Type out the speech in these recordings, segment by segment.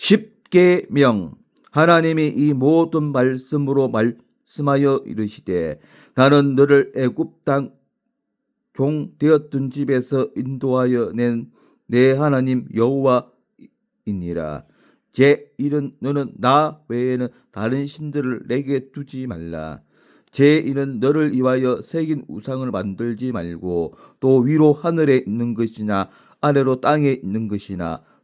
십계명 하나님이 이 모든 말씀으로 말씀하여 이르시되 나는 너를 애굽 땅 종 되었던 집에서 인도하여 낸 내 하나님 여호와이니라. 제 일은 너는 나 외에는 다른 신들을 내게 두지 말라. 제 일은 너를 위하여 새긴 우상을 만들지 말고 또 위로 하늘에 있는 것이나 아래로 땅에 있는 것이나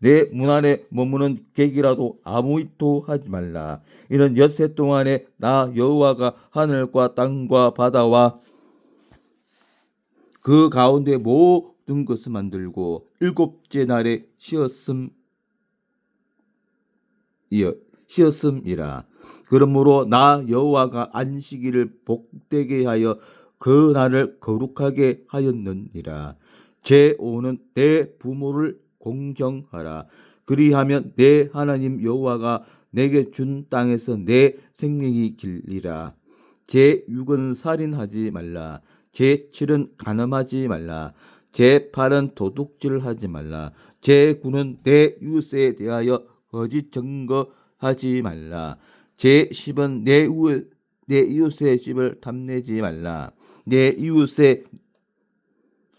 내 문 안에 머무는 객이라도 아무 일도 하지 말라. 이는 엿새 동안에 나 여호와가 하늘과 땅과 바다와 그 가운데 모든 것을 만들고 일곱째 날에 쉬었음 이어 쉬었음이라. 그러므로 나 여호와가 안식일을 복되게 하여 그 날을 거룩하게 하였느니라. 제5는 내 부모를 공경하라. 그리하면 내 하나님 여호와가 내게 준 땅에서 내 생명이 길리라. 제6은 살인하지 말라. 제7은 간음하지 말라. 제8은 도둑질하지 말라. 제9는 내 이웃에 대하여 거짓 증거하지 말라. 제10은 내, 우, 내 이웃의 집을 탐내지 말라. 내 이웃의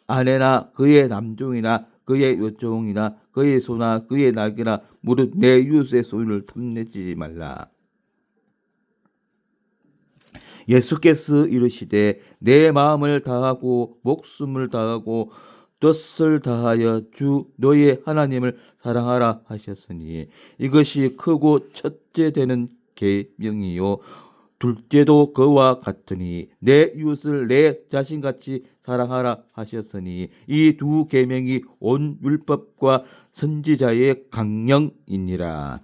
아내나 그의 남종이나 그의 여종이나 그의 소나 그의 낙이나 무릇 내 이웃의 소유를 탐내지 말라. 예수께서 이르시되 내 마음을 다하고 목숨을 다하고 뜻을 다하여 주 너의 하나님을 사랑하라 하셨으니 이것이 크고 첫째 되는 계명이요 둘째도 그와 같으니 내 이웃을 내 자신같이 사랑하라 하셨으니 이 두 계명이 온 율법과 선지자의 강령이니라.